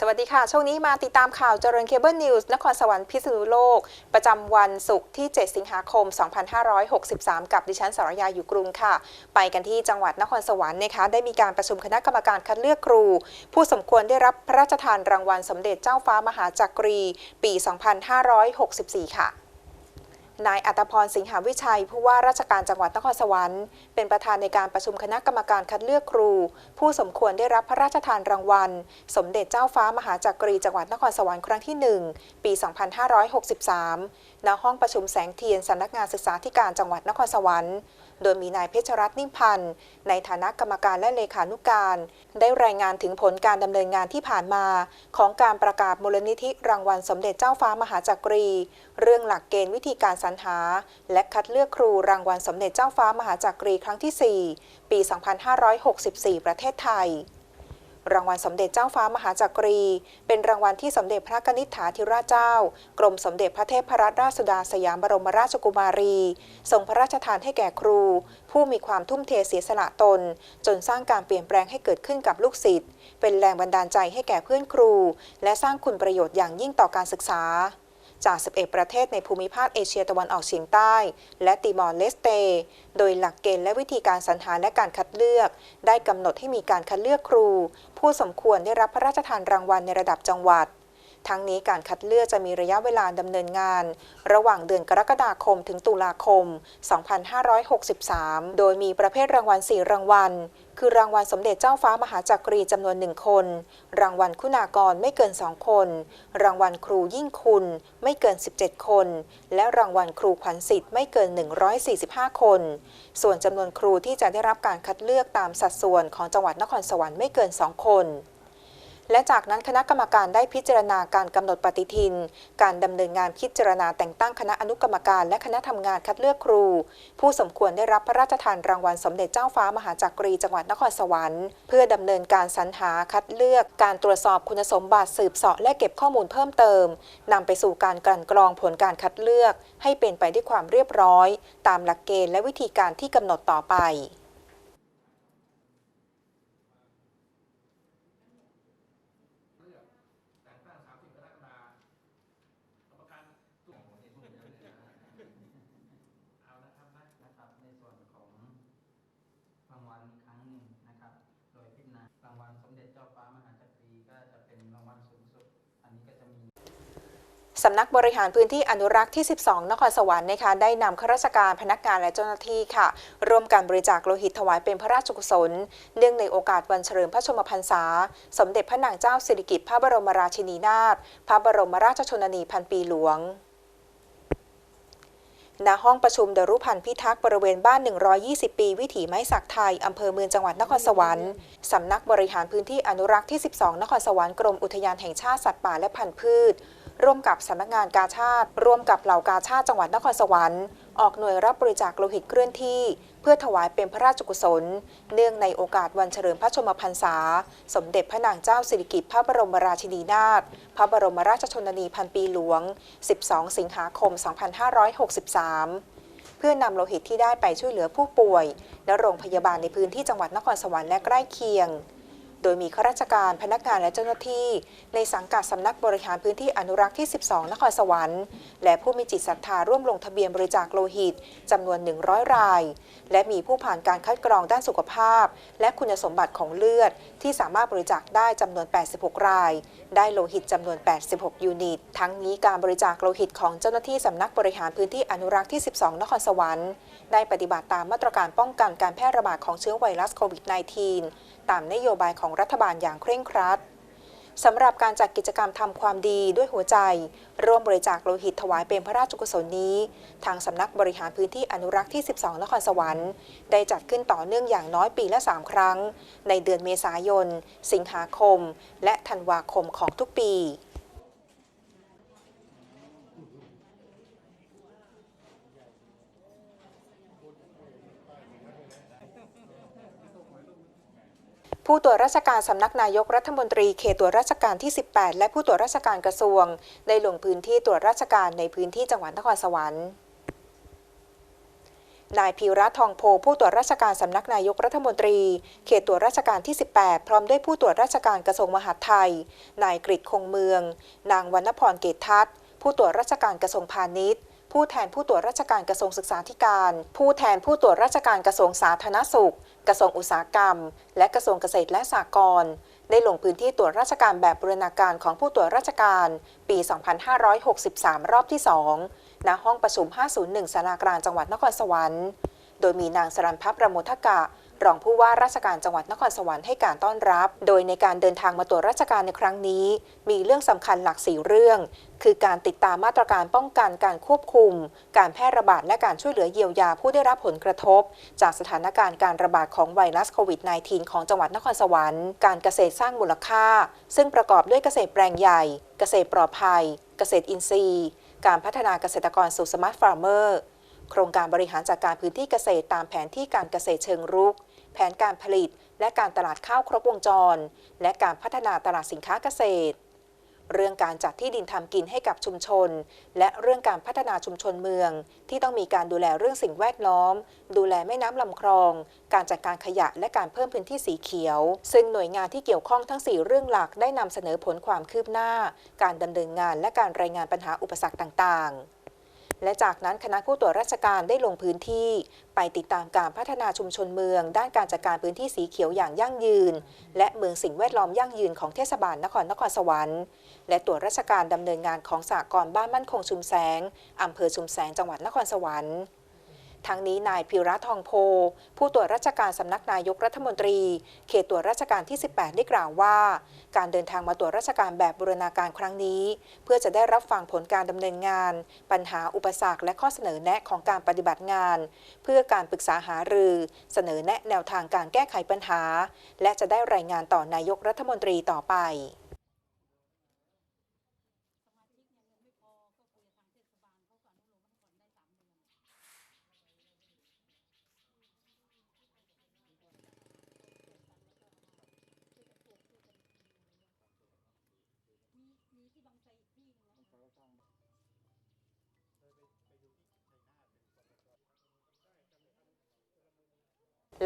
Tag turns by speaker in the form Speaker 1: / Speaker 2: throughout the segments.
Speaker 1: สวัสดีค่ะ ช่วงนี้มาติดตามข่าวเจริญเคเบิลนิวส์นครสวรรค์พิษณุโลก ประจำวันศุกร์ที่ 7 สิงหาคม 2563 กับดิฉันสรยาอยู่กรุงค่ะ ไปกันที่จังหวัดนครสวรรค์นะคะ ได้มีการประชุมคณะกรรมการคัดเลือกครู ผู้สมควรได้รับพระราชทานรางวัลสมเด็จเจ้าฟ้ามหาจักรี ปี 2564 ค่ะ นายอัตพรสิงหาวิชัย ผู้ว่าราชการจังหวัดนครสวรรค์ เป็นประธานในการประชุมคณะกรรมการคัดเลือกครู ผู้สมควรได้รับพระราชทานรางวัล สมเด็จเจ้าฟ้ามหาจักรีจังหวัดนครสวรรค์ครั้งที่ 1 ปี 2563 ณ ห้องประชุมแสงเทียนสำนักงานศึกษาธิการจังหวัดนครสวรรค์ โดยมีนายเพชรรัตน์นิ่มพันธ์ในฐานะกรรมการและเลขานุการ ได้รายงานถึงผลการดำเนินงานที่ผ่านมา ของการประกาศมูลนิธิรางวัลสมเด็จเจ้าฟ้ามหาจักรี เรื่องหลักเกณฑ์วิธีการสรรหา และคัดเลือกครูรางวัลสมเด็จเจ้าฟ้ามหาจักรีครั้งที่ 4 ปี 2564 ประเทศไทย รางวัลสมเด็จเจ้าฟ้ามหาจักรี เป็นรางวัลที่สมเด็จพระกนิษฐาธิราชเจ้า กรมสมเด็จพระเทพรัตนราชสุดาสยามบรมราชกุมารี ทรงพระราชทานให้แก่ครู ผู้มีความทุ่มเทเสียสละตน จนสร้างการเปลี่ยนแปลงให้เกิดขึ้นกับลูกศิษย์เป็นแรงบันดาลใจให้แก่เพื่อนครู และสร้างคุณประโยชน์อย่างยิ่งต่อการศึกษา จาก 11 ประเทศในภูมิภาคเอเชียตะวันออกเฉียงใต้ และติมอร์เลสเต โดยหลักเกณฑ์และวิธีการสรรหาและการคัดเลือก ได้กำหนดให้มีการคัดเลือกครู ผู้สมควรได้รับพระราชทานรางวัลในระดับจังหวัด ทั้งนี้การคัดเลือกจะมีระยะเวลาดำเนินงาน ระหว่างเดือนกรกฎาคมถึงตุลาคม 2563 โดยมีประเภทรางวัล 4 รางวัล คือรางวัลสมเด็จเจ้าฟ้ามหาจักรีจำนวนหนึ่งคน รางวัลคุณากรไม่เกิน 2 คน รางวัลครูยิ่งคุณไม่เกิน 17 คน และรางวัลครูขวัญสิทธิ์ไม่เกิน 145 คน ส่วนจำนวนครูที่จะได้รับการคัดเลือกตามสัดส่วนของจังหวัดนครสวรรค์ไม่เกิน 2 คน และจากนั้นคณะกรรมการได้พิจารณาการกำหนดปฏิทิน การดำเนินงานพิจารณาแต่งตั้งคณะอนุกรรมการ และคณะทำงานคัดเลือกครู ผู้สมควรได้รับพระราชทานรางวัลสมเด็จเจ้าฟ้ามหาจักรีจังหวัดนครสวรรค์ เพื่อดำเนินการสรรหาคัดเลือก การตรวจสอบคุณสมบัติสืบเสาะและเก็บข้อมูลเพิ่มเติมนำไปสู่การกลั่นกรองผลการคัดเลือก ให้เป็นไปด้วยความเรียบร้อย ตามหลักเกณฑ์และวิธีการที่กำหนดต่อไป
Speaker 2: เอาละครับนะครับในส่วนของรางวัลอีกครั้งหนึ่งนะครับ โดยพิจารณารางวัลสมเด็จเจ้าฟ้ามหาจักรีก็จะเป็นรางวัลสูงสุด อันนี้ก็จะมี
Speaker 1: สำนักบริหารพื้นที่อนุรักษ์ที่ 12 นครสวรรค์นะคะได้นำข้าราชการพนักงานและเจ้าหน้าที่ค่ะ ร่วมกันบริจาคโลหิตถวายเป็นพระราชกุศล เนื่องในโอกาสวันเฉลิมพระชนมพรรษา สมเด็จพระนางเจ้าสิริกิติ์พระบรมราชินีนาถพระบรมราชชนนีพันปีหลวงณห้องประชุมดรุพันธ์พิทักษ์บริเวณบ้าน 120 ปี วิถีไม้สักไทย อำเภอเมืองจังหวัดนครสวรรค์สำนักบริหารพื้นที่อนุรักษ์ที่ 12 นครสวรรค์กรมอุทยานแห่งชาติสัตว์ป่าและพันธุ์พืช ร่วมกับสำนักงานกาชาติ ร่วมกับเหล่ากาชาติจังหวัดนครสวรรค์ออกหน่วยรับบริจาคโลหิตเคลื่อนที่ เพื่อถวายเป็นพระราชกุศล เนื่องในโอกาสวันเฉลิมพระชนมพรรษา สมเด็จพระนางเจ้าสิริกิติ์พระบรมราชินีนาถพระบรมราชชนนีพันปีหลวง 12 สิงหาคม 2563เพื่อนำโลหิตที่ได้ไปช่วยเหลือผู้ป่วยณโรงพยาบาลในพื้นที่จังหวัดนครสวรรค์และใกล้เคียง ดยมีข้าราชการพนักงานและเจ้าหน้าที่ ในสังกัดสำนักบริหารพื้นที่อนุรักษ์ที่ 12 นครสวรรค์ และผู้มีจิตศรัทธาร่วมลงทะเบียนบริจาคโลหิตจำนวน 100 ราย และมีผู้ผ่านการคัดกรองด้านสุขภาพ และคุณสมบัติของเลือด ที่สามารถบริจาคได้จำนวน 86 ราย ได้โลหิตจำนวน 86 ยูนิต ทั้งนี้การบริจาคโลหิตของเจ้าหน้าที่สำนักบริหารพื้นที่อนุรักษ์ที่ 12 นครสวรรค์ได้ปฏิบัติตามมาตรการป้องกันการแพร่ระบาดของเชื้อไวรัสโควิด -19 ตามนโยบายของรัฐบาลอย่างเคร่งครัดสำหรับการจัดกิจกรรมทำความดีด้วยหัวใจ ร่วมบริจาคโลหิตถวายเป็นพระราชกุศลนี้ ทางสำนักบริหารพื้นที่อนุรักษ์ที่ 12 นครสวรรค์ ได้จัดขึ้นต่อเนื่องอย่างน้อยปีละ 3 ครั้ง ในเดือนเมษายน สิงหาคม และธันวาคมของทุกปี ผู้ตรวจราชการสำนักนายกรัฐมนตรีเขตตรวจราชการที่ 18 และผู้ตรวจราชการกระทรวง ได้ลงพื้นที่ตรวจราชการในพื้นที่จังหวัดนครสวรรค์นายพีระทองโพผู้ตรวจราชการสำนักนายกรัฐมนตรี เขตตรวจราชการที่ 18 พร้อมด้วยผู้ตรวจราชการกระทรวงมหาดไทย นายกฤษคงเมือง นางวรรณพรเกตทัศน์ ผู้ตรวจราชการกระทรวงพาณิชย์ ผู้แทนผู้ตรวจราชการกระทรวงศึกษาธิการ ผู้แทนผู้ตรวจราชการกระทรวงสาธารณสุข กระทรวงอุตสาหกรรม และกระทรวงเกษตรและสหกรณ์ได้ลงพื้นที่ตรวจราชการแบบบูรณาการของผู้ตรวจราชการ ปี 2563 รอบที่ 2 ณ ห้องประชุม 501สารากลางจังหวัดนครสวรรค์ โดยมีนางสรันพับประโมทกะ รองผู้ว่าราชการจังหวัดนครสวรรค์ให้การต้อนรับ โดยในการเดินทางมาตรวจราชการในครั้งนี้ มีเรื่องสำคัญหลักสี่เรื่อง คือการติดตามมาตรการป้องกันการควบคุม การแพร่ระบาดและการช่วยเหลือเยียวยาผู้ได้รับผลกระทบ จากสถานการณ์การระบาดของไวรัสโควิด -19 ของจังหวัดนครสวรรค์ การเกษตรสร้างมูลค่า ซึ่งประกอบด้วยเกษตรแปลงใหญ่ เกษตรปลอดภัย เกษตรอินทรีย์ การพัฒนาเกษตรกรสู่สมาร์ทฟาร์มเมอร์ โครงการบริหารจัดการพื้นที่เกษตรตามแผนที่การเกษตรเชิงรุก แผนการผลิต และการตลาดข้าวครบวงจร และการพัฒนาตลาดสินค้าเกษตร เรื่องการจัดที่ดินทำกินให้กับชุมชน และเรื่องการพัฒนาชุมชนเมือง ที่ต้องมีการดูแลเรื่องสิ่งแวดล้อม ดูแลแม่น้ำลำคลอง การจัดการขยะและการเพิ่มพื้นที่สีเขียว ซึ่งหน่วยงานที่เกี่ยวข้องทั้ง 4 เรื่องหลักได้นำเสนอผลความคืบหน้า การดำเนินงานและการรายงานปัญหาอุปสรรคต่าง ๆ และจากนั้นคณะผู้ตรวจราชการได้ลงพื้นที่ ไปติดตามการพัฒนาชุมชนเมือง ด้านการจัดการพื้นที่สีเขียวอย่างยั่งยืน และเมืองสิ่งแวดล้อมยั่งยืนของเทศบาลนครนครสวรรค์ และตรวจราชการดำเนินงานของสากลบ้านมั่นคงชุมแสงอำเภอชุมแสงจังหวัดนครสวรรค์ ทั้งนี้นายพิระทองโพ ผู้ตรวจราชการสำนักนายกรัฐมนตรี เขตตรวจราชการที่ 18 ได้กล่าวว่า การเดินทางมาตรวจราชการแบบบูรณาการครั้งนี้ เพื่อจะได้รับฟังผลการดำเนินงาน ปัญหาอุปสรรคและข้อเสนอแนะของการปฏิบัติงาน เพื่อการปรึกษาหารือ เสนอแนะแนวทางการแก้ไขปัญหา และจะได้รายงานต่อนายกรัฐมนตรีต่อไป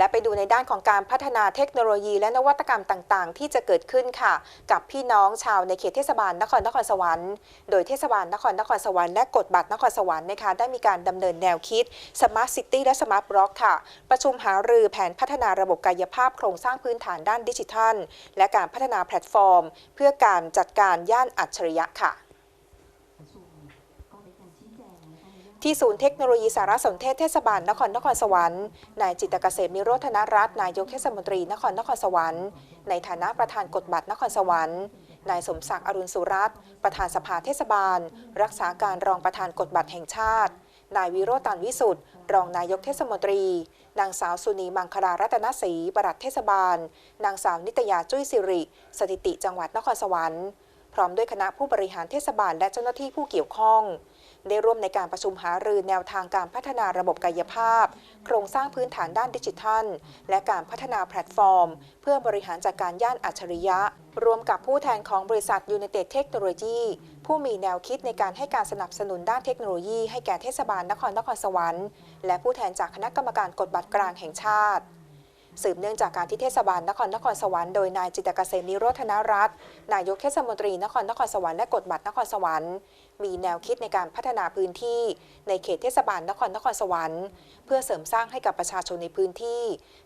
Speaker 1: และไปดูในด้านของการพัฒนาเทคโนโลยีและนวัตกรรมต่างๆ ที่จะเกิดขึ้นค่ะ กับพี่น้องชาวในเขตเทศบาลนครนครสวรรค์ โดยเทศบาลนครนครสวรรค์และกฎบัตรนครสวรรค์นะคะได้มีการดำเนินแนวคิด Smart City และ Smart Block ค่ะ ประชุมหารือแผนพัฒนาระบบกายภาพโครงสร้างพื้นฐานด้านดิจิทัล และการพัฒนาแพลตฟอร์ม เพื่อการจัดการย่านอัจฉริยะค่ะ ที่ศูนย์เทคโนโลยีสารสนเทศเทศบาลนครนครสวรรค์นายจิตรเกษมนิโรธนรัตน์นายกเทศมนตรีนครนครสวรรค์ ในฐานะประธานกฎบัตรนครสวรรค์นายสมศักดิ์อรุณสุรัตน์ประธานสภาเทศบาล รักษาการรองประธานกฎบัตรแห่งชาติ นายวิโรจน์ตันวิสุทธ์รองนายกเทศมนตรี นางสาวสุนีมังคลารัตนศรีปลัดเทศบาล นางสาวนิตยาจุ้ยสิริ สถิติจังหวัดนครสวรรค์ พร้อมด้วยคณะผู้บริหารเทศบาลและเจ้าหน้าที่ผู้เกี่ยวข้อง ได้ร่วมในการประชุมหารือแนวทางการพัฒนาระบบกายภาพ โครงสร้างพื้นฐานด้านดิจิทัล และการพัฒนาแพลตฟอร์ม เพื่อบริหารจัดการย่านอัจฉริยะ รวมกับผู้แทนของบริษัท United Technology ผู้มีแนวคิดในการให้การสนับสนุนด้านเทคโนโลยีให้แก่เทศบาลนครนครสวรรค์ และผู้แทนจากคณะกรรมการกฎบัตรกลางแห่งชาติ สืบเนื่องจากการที่เทศบาลนครนครสวรรค์โดยนายจิตรเกษมนิโรธนรัตน์นายกเทศมนตรีนครนครสวรรค์และกฎบัตรนครสวรรค์ มีแนวคิดในการพัฒนาพื้นที่ในเขตเทศบาลนครนครสวรรค์ เพื่อเสริมสร้างให้กับประชาชนในพื้นที่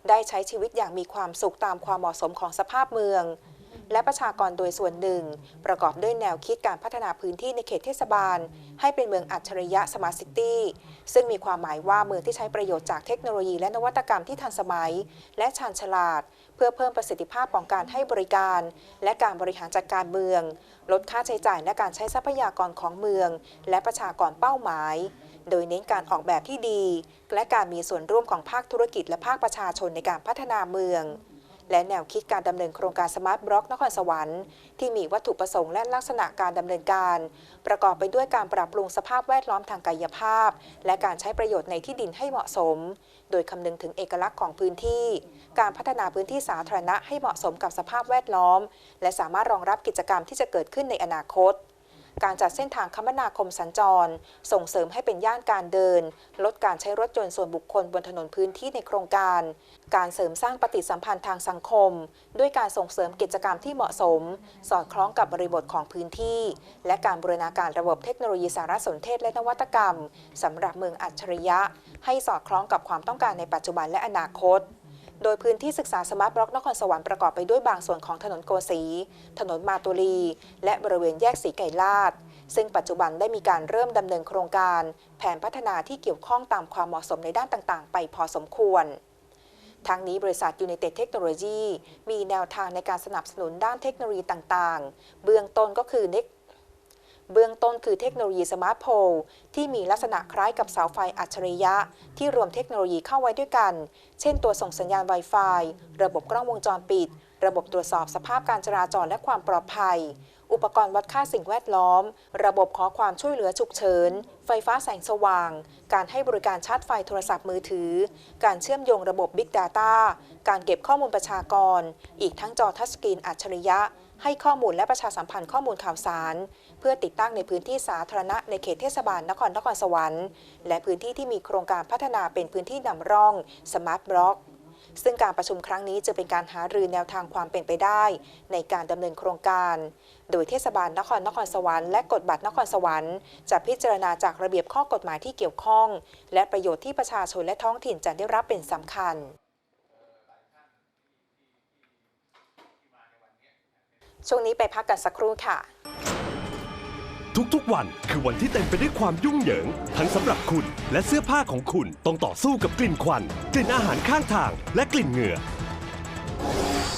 Speaker 1: ได้ใช้ชีวิตอย่างมีความสุขตามความเหมาะสมของสภาพเมือง และประชากรโดยส่วนหนึ่ง ประกอบด้วยแนวคิดการพัฒนาพื้นที่ในเขตเทศบาล ให้เป็นเมืองอัจฉริยะสมาร์ทซิตี้ซึ่งมีความหมายว่าเมืองที่ใช้ประโยชน์จากเทคโนโลยีและนวัตกรรมที่ทันสมัย และชาญฉลาด เพื่อเพิ่มประสิทธิภาพของการให้บริการ และการบริหารจัดการเมือง ลดค่าใช้จ่ายและการใช้ทรัพยากรของเมือง และประชากรเป้าหมายโดยเน้นการออกแบบที่ดี และการมีส่วนร่วมของภาคธุรกิจและภาคประชาชนในการพัฒนาเมือง และแนวคิดการดำเนินโครงการสมาร์ทบล็อกนครสวรรค์ที่มีวัตถุประสงค์และลักษณะการดำเนินการ ประกอบไปด้วยการปรับปรุงสภาพแวดล้อมทางกายภาพ และการใช้ประโยชน์ในที่ดินให้เหมาะสม โดยคำนึงถึงเอกลักษณ์ของพื้นที่ การพัฒนาพื้นที่สาธารณะให้เหมาะสมกับสภาพแวดล้อม และสามารถรองรับกิจกรรมที่จะเกิดขึ้นในอนาคต การจัดเส้นทางคมนาคมสัญจร ส่งเสริมให้เป็นย่านการเดิน ลดการใช้รถยนต์ส่วนบุคคลบนถนนพื้นที่ในโครงการ การเสริมสร้างปฏิสัมพันธ์ทางสังคม ด้วยการส่งเสริมกิจกรรมที่เหมาะสม สอดคล้องกับบริบทของพื้นที่ และการบูรณาการระบบเทคโนโลยีสารสนเทศและนวัตกรรมสำหรับเมืองอัจฉริยะ ให้สอดคล้องกับความต้องการในปัจจุบันและอนาคต โดยพื้นที่ศึกษาสมาร์ทบล็อกนครสวรรค์ประกอบไปด้วยบางส่วนของถนนโกสีถนนมาตุลี และบริเวณแยกสีไก่ลาด ซึ่งปัจจุบันได้มีการเริ่มดำเนินโครงการ แผนพัฒนาที่เกี่ยวข้องตามความเหมาะสมในด้านต่างๆ ไปพอสมควรทั้งนี้บริษัท United Technology มีแนวทางในการสนับสนุนด้านเทคโนโลยีต่างๆ เบื้องต้นก็คือเน เบื้องต้นคือเทคโนโลยีสมาร์ทโพลที่มีลักษณะคล้ายกับเสาไฟอัจฉริยะ ที่รวมเทคโนโลยีเข้าไว้ด้วยกัน เช่น ตัวส่งสัญญาณ Wi-Fi ระบบกล้องวงจรปิด ระบบตรวจสอบสภาพการจราจรและความปลอดภัย อุปกรณ์วัดค่าสิ่งแวดล้อม ระบบขอความช่วยเหลือฉุกเฉิน ไฟฟ้าแสงสว่าง การให้บริการชาร์จไฟโทรศัพท์มือถือ การเชื่อมโยงระบบ Big Data การเก็บข้อมูลประชากร อีกทั้งจอทัชสกรีนอัจฉริยะ ให้ข้อมูลและประชาสัมพันธ์ข้อมูลข่าวสาร เพื่อติดตั้งในพื้นที่สาธารณะในเขตเทศบาลนครนครสวรรค์ และพื้นที่ที่มีโครงการพัฒนาเป็นพื้นที่นำร่อง Smart Block ซึ่งการประชุมครั้งนี้จะเป็นการหารือแนวทางความเป็นไปได้ ในการดำเนินโครงการ โดยเทศบาลนครนครสวรรค์และกฎบัตรนครสวรรค์จะพิจารณาจากระเบียบข้อกฎหมายที่เกี่ยวข้อง และประโยชน์ที่ประชาชนและท้องถิ่นจะได้รับเป็นสำคัญ ช่วงนี้ไปพักกันสักครู่ค่ะ
Speaker 3: ทุกๆ วันคือวันที่เต็มไปด้วยความยุ่งเหยิง ทั้งสำหรับคุณและเสื้อผ้าของคุณต้องต่อสู้กับกลิ่นควัน กลิ่นอาหารข้างทาง และกลิ่นเหงื่อ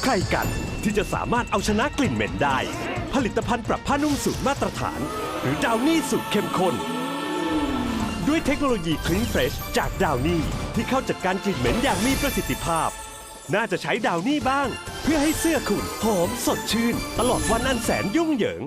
Speaker 3: ใครกันที่จะสามารถเอาชนะกลิ่นเหม็นได้ ผลิตภัณฑ์ปรับผ้านุ่มสูตรมาตรฐาน หรือดาวนี่สูตรเข้มข้นด้วยเทคโนโลยี Clean Fresh จากดาวนี่ที่เข้าจัดการกลิ่นเหม็นอย่างมีประสิทธิภาพ น่าจะใช้ดาวนี่บ้าง พื่อให้เสื้อคุณหอมสดชื่น ตลอดวันอันแสนยุ่งเหยิง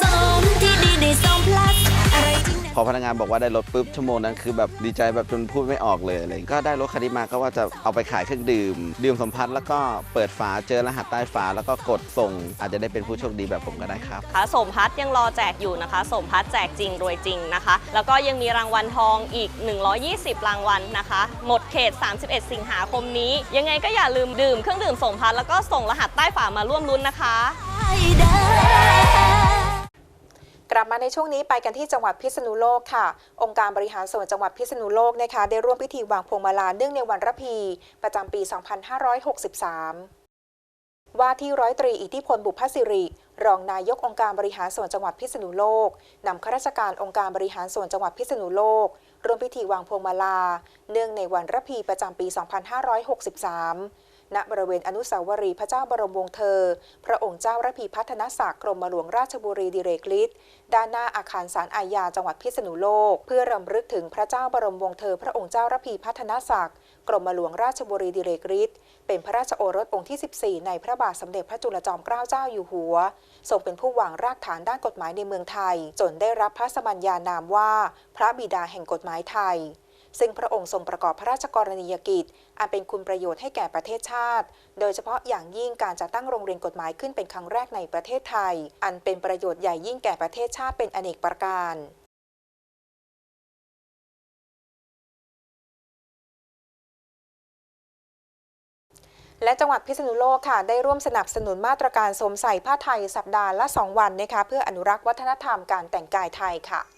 Speaker 4: สมที่ดีในส้มพลัสอะไรที่
Speaker 5: พอพนักงานบอกว่าได้รถปุ๊บชั่วโมงนั้นคือแบบดีใจแบบจนพูดไม่ออกเลยอะไรอย่างเงี้ยก็ได้รถคันนี้มาก็ว่าจะเอาไปขายเครื่องดื่ม ดื่มสัมพันธ์แล้วก็เปิดฝาเจอรหัสใต้ฝาแล้วก็กดส่ง อาจจะได้เป็นผู้โชคดีแบบผมก็ได้ครับ
Speaker 6: นะคะสมพัฒน์ยังรอแจกอยู่นะคะ สมพัฒน์แจกจริงรวยจริงนะคะ แล้วก็ยังมีรางวัลทองอีก 120 รางวัลนะคะ หมดเขต 31 สิงหาคมนี้ ยังไงก็อย่าลืมดื่มเครื่องดื่มสมพัฒน์แล้วก็ส่งรหัสใต้ฝามาร่วมลุ้นนะคะ
Speaker 1: ลับมาในช่วงนี้ไปกันที่จังหวัดพิษณุโลกค่ะ องค์การบริหารส่วนจังหวัดพิษณุโลกนะคะ ได้ร่วมพิธีวางพวงมาลาเนื่องในวันระพี ประจำปี 2563ว่าที่ร้อยตรีอิทธิพลบุพสิริ รองนายกองค์การบริหารส่วนจังหวัดพิษณุโลกนำข้าราชการองค์การบริหารส่วนจังหวัดพิษณุโลกร่วมพิธีวางพวงมาลา เนื่องในวันระพีประจำปี 2563 ณบริเวณอนุสาวรีย์พระเจ้าบรมวงศ์เธอ พระองค์เจ้าระพีพัฒนศักดิ์กรมหลวงราชบุรีดิเรกฤทธิ์ด้านหน้าอาคารศาลอาญาจังหวัดพิษณุโลก เพื่อรำลึกถึงพระเจ้าบรมวงศ์เธอ พระองค์เจ้าระพีพัฒนศักดิ์กรมหลวงราชบุรีดิเรกฤทธิ์เป็นพระราชโอรสองค์ที่ 14 ในพระบาทสมเด็จพระจุลจอมเกล้าเจ้าอยู่หัวทรงเป็นผู้วางรากฐานด้านกฎหมายในเมืองไทย จนได้รับพระสมัญญานามว่า พระบิดาแห่งกฎหมายไทย ซึ่งพระองค์ทรงประกอบพระราชกรณียกิจ อันเป็นคุณประโยชน์ให้แก่ประเทศชาติ โดยเฉพาะอย่างยิ่งการจัดตั้งโรงเรียนกฎหมายขึ้นเป็นครั้งแรกในประเทศไทย อันเป็นประโยชน์ใหญ่ยิ่งแก่ประเทศชาติเป็นอเนกประการและจังหวัดพิษณุโลกค่ะ ได้ร่วมสนับสนุนมาตรการสวมใส่ผ้าไทยสัปดาห์ละ 2 วันนะคะเพื่ออนุรักษ์วัฒนธรรมการแต่งกายไทยค่ะ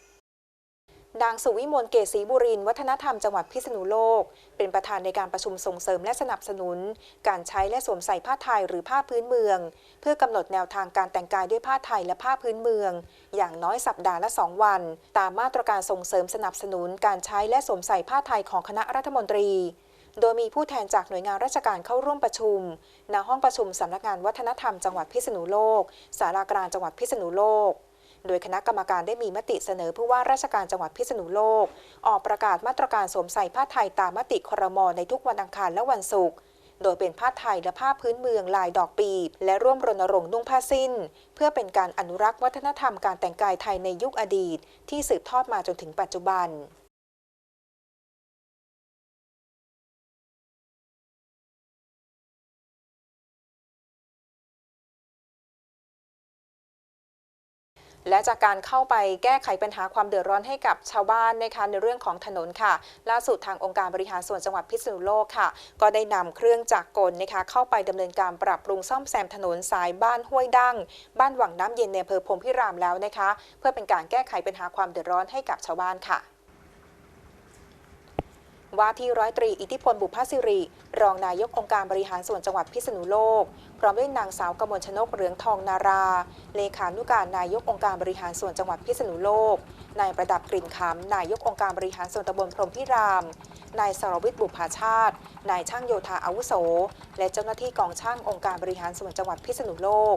Speaker 1: นางสุวิมลเกษรีบุรินวัฒนธรรมจังหวัดพิษณุโลก เป็นประธานในการประชุมส่งเสริมและสนับสนุน การใช้และสวมใส่ผ้าไทยหรือผ้าพื้นเมือง เพื่อกำหนดแนวทางการแต่งกายด้วยผ้าไทยและผ้าพื้นเมือง อย่างน้อยสัปดาห์ละ 2 วัน ตามมาตรการส่งเสริมสนับสนุน การใช้และสวมใส่ผ้าไทยของคณะรัฐมนตรี โดยมีผู้แทนจากหน่วยงานราชการเข้าร่วมประชุมณห้องประชุมสำนักงานวัฒนธรรมจังหวัดพิษณุโลก สารากลางจังหวัดพิษณุโลก โดยคณะกรรมการได้มีมติเสนอผู้ว่าราชการจังหวัดพิษณุโลก ออกประกาศมาตรการสวมใส่ผ้าไทยตามมติครมในทุกวันอังคารและวันศุกร์โดยเป็นผ้าไทยและผ้าพื้นเมืองลายดอกปีบ และร่วมรณรงค์นุ่งผ้าสิ้น เพื่อเป็นการอนุรักษ์วัฒนธรรมการแต่งกายไทยในยุคอดีต ที่สืบทอดมาจนถึงปัจจุบัน และจากการเข้าไปแก้ไขปัญหาความเดือดร้อนให้กับชาวบ้านนะคะในเรื่องของถนนค่ะ ล่าสุดทางองค์การบริหารส่วนจังหวัดพิษณุโลกค่ะ ก็ได้นำเครื่องจักรกลนะคะเข้าไปดำเนินการปรับปรุงซ่อมแซมถนนสายบ้านห้วยดั้งบ้านหวังน้ำเย็นในอำเภอพรมพิรามแล้วนะคะ เพื่อเป็นการแก้ไขปัญหาความเดือดร้อนให้กับชาวบ้านค่ะ ว่าที่ร้อยตรีอิทธิพลบุพสิริ รองนายกองค์การบริหารส่วนจังหวัดพิษณุโลก พร้อมด้วยนางสาวกมลชนกเหลืองทองนารา เลขานุการนายกองค์การบริหารส่วนจังหวัดพิษณุโลก นายประดับกลิ่นคำนายกองค์การบริหารส่วนตำบลพรมพิราม นายสรวิทย์บุภาชาติ นายช่างโยธาอาวุโส และเจ้าหน้าที่กองช่างองค์การบริหารส่วนจังหวัดพิษณุโลก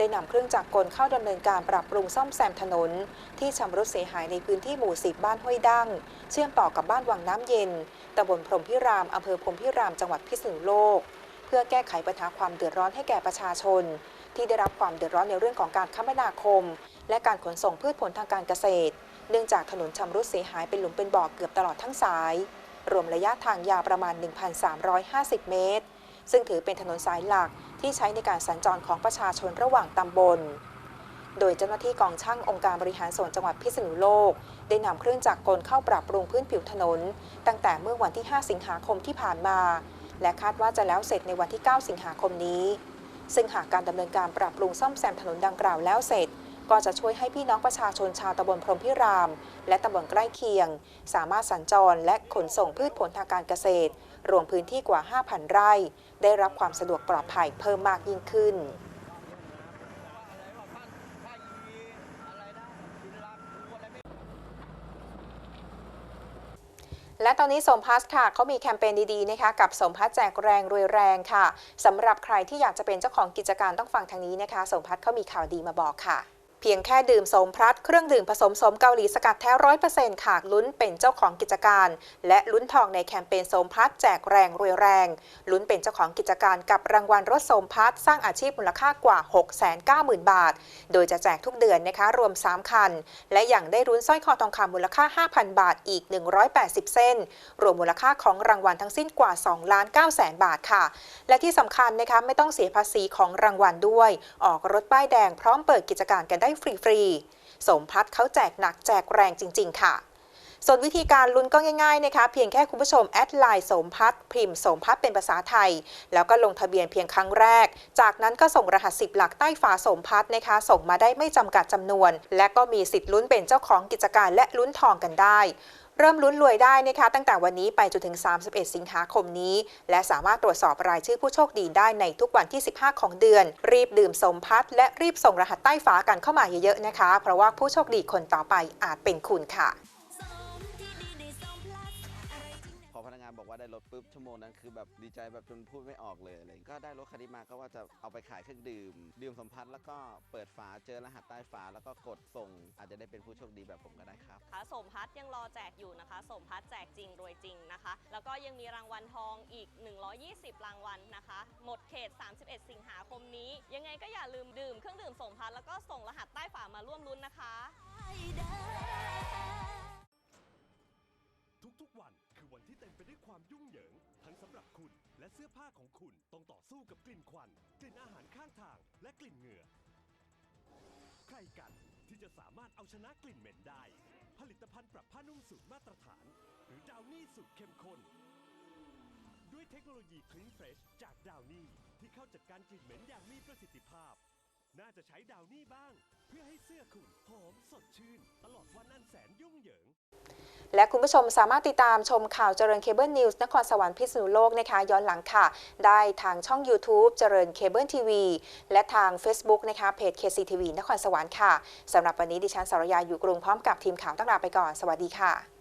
Speaker 1: ได้นำเครื่องจักรกลเข้าดำเนินการปรับปรุงซ่อมแซมถนน ที่ชำรุดเสียหายในพื้นที่หมู่สิบบ้านห้วยดั้งเชื่อมต่อกับบ้านวังน้ำเย็นตำบลพรมพิรามอำเภอพรมพิรามจังหวัดพิษณุโลก เพื่อแก้ไขปัญหาความเดือดร้อนให้แก่ประชาชน ที่ได้รับความเดือดร้อนในเรื่องของการคมนาคม และการขนส่งพืชผลทางการเกษตร เนื่องจากถนนชำรุดเสียหายเป็นหลุมเป็นบ่อเกือบตลอดทั้งสาย รวมระยะทางยาวประมาณ 1,350 เมตร ซึ่งถือเป็นถนนสายหลักที่ใช้ในการสัญจรของประชาชนระหว่างตำบล โดยเจ้าหน้าที่กองช่างองค์การบริหารส่วนจังหวัดพิษณุโลก ได้นำเครื่องจักรกลเข้าปรับปรุงพื้นผิวถนน ตั้งแต่เมื่อวันที่ 5 สิงหาคมที่ผ่านมา และคาดว่าจะแล้วเสร็จในวันที่ 9 สิงหาคมนี้ ซึ่งหากการดำเนินการปรับปรุงซ่อมแซมถนนดังกล่าวแล้วเสร็จก็จะช่วยให้พี่น้องประชาชนชาวตำบลพรหมพิราม และตำบลใกล้เคียง สามารถสัญจรและขนส่งพืชผลทางการเกษตร รวมพื้นที่กว่า 5,000 ไร่ ได้รับความสะดวกปลอดภัยเพิ่มมากยิ่งขึ้นและตอนนี้สมพัสค่ะเขามีแคมเปญดีๆนะคะกับสมพัสแจกแรงรวยแรงค่ะสำหรับใครที่อยากจะเป็นเจ้าของกิจการต้องฟังทางนี้นะคะ สมพัสเขามีข่าวดีมาบอกค่ะ เพียงแค่ดื่มสมพัสเครื่องดื่มผสมสมเกาหลีสกัดแท้ร้อยเปอร์เซ็นต์ค่ะลุ้นเป็นเจ้าของกิจการ และลุ้นทองในแคมเปญสมพัสแจกแรงรวยแรงลุ้นเป็นเจ้าของกิจการกับรางวัลรถสมพัสสร้างอาชีพมูลค่ากว่า 690,000 บาท โดยจะแจกทุกเดือนนะคะรวม 3 คัน และยังได้รุ้นสร้อยคอทองคำมูลค่า 5,000 บาทอีก 180 เส้น รวมมูลค่าของรางวัลทั้งสิ้นกว่า2ล้าน9แสนบาทค่ะ และที่สำคัญนะคะไม่ต้องเสียภาษีของรางวัลด้วย ออกรถป้ายแดงพร้อมเปิดกิจการกันได้ฟรีๆ สมพัฒน์เขาแจกหนักแจกแรงจริง ๆ ค่ะ ส่วนวิธีการลุ้นก็ง่ายๆนะคะเพียงแค่คุณผู้ชมแอดไลน์สมพัฒน์พิมพ์สมพัฒน์เป็นภาษาไทย แล้วก็ลงทะเบียนเพียงครั้งแรก จากนั้นก็ส่งรหัสสิบหลักใต้ฝาสมพัฒน์นะคะ ส่งมาได้ไม่จำกัดจำนวน และก็มีสิทธิ์ลุ้นเป็นเจ้าของกิจการและลุ้นทองกันได้ เริ่มลุ้นรวยได้นะคะ ตั้งแต่วันนี้ไปจนถึง 31 สิงหาคมนี้ และสามารถตรวจสอบรายชื่อผู้โชคดีได้ในทุกวันที่ 15 ของเดือน รีบดื่มสมพัฒน์และรีบส่งรหัสใต้ฝากันเข้ามาเยอะๆนะคะ เพราะว่าผู้โชคดีคนต่อไปอาจเป็นคุณค่ะ
Speaker 5: ว่าได้รถปุ๊บชั่วโมงนั้นคือแบบดีใจแบบจนพูดไม่ออกเลยอะไรก็ได้รถคันนี้มาก็ว่าจะเอาไปขายเครื่องดื่ม ดื่มสัมพันธ์แล้วก็เปิดฝาเจอรหัสใต้ฝาแล้วก็กดส่ง อาจจะได้เป็นผู้โชคดีแบบผมก็ได้ครับ
Speaker 6: ค่ะสมพัฒน์ยังรอแจกอยู่นะคะ สมพัฒน์แจกจริงรวยจริงนะคะ แล้วก็ยังมีรางวัลทองอีก 120 รางวัลนะคะ หมดเขต 31 สิงหาคมนี้ ยังไงก็อย่าลืมดื่มเครื่องดื่มสมพัฒน์แล้วก็ส่งรหัสใต้ฝามาร่วมลุ้นนะคะ
Speaker 3: ยุ่งเหยิง ทั้งสำหรับคุณและเสื้อผ้าของคุณต้องต่อสู้กับกลิ่นควัน กลิ่นอาหารข้างทาง และกลิ่นเหงื่อ ใครกันที่จะสามารถเอาชนะกลิ่นเหม็นได้ ผลิตภัณฑ์ปรับผ้านุ่มสูตรมาตรฐาน หรือดาวนี่สูตรเข้มข้น ด้วยเทคโนโลยี Clean Fresh จากดาวนี่ที่เข้าจัดการกลิ่นเหม็นอย่างมีประสิทธิภาพ น่าจะใช้ดาวนี่บ้าง เพื่อให้เสื้อคุณหอมสดชื่น ตลอดวันอันแสนยุ่งเหยิง
Speaker 1: และคุณผู้ชมสามารถติดตามชมข่าวเจริญเคเบิลนิวส์นครสวรรค์พิษณุโลกนะคะย้อนหลังค่ะ ได้ทางช่อง YouTube เจริญเคเบิลทีวีและทาง Facebook นะคะเพจ KCTV นครสวรรค์ค่ะสำหรับวันนี้ดิฉันสรยาอยู่กรุงพร้อมกับทีมข่าวต้องลาไปก่อน สวัสดีค่ะ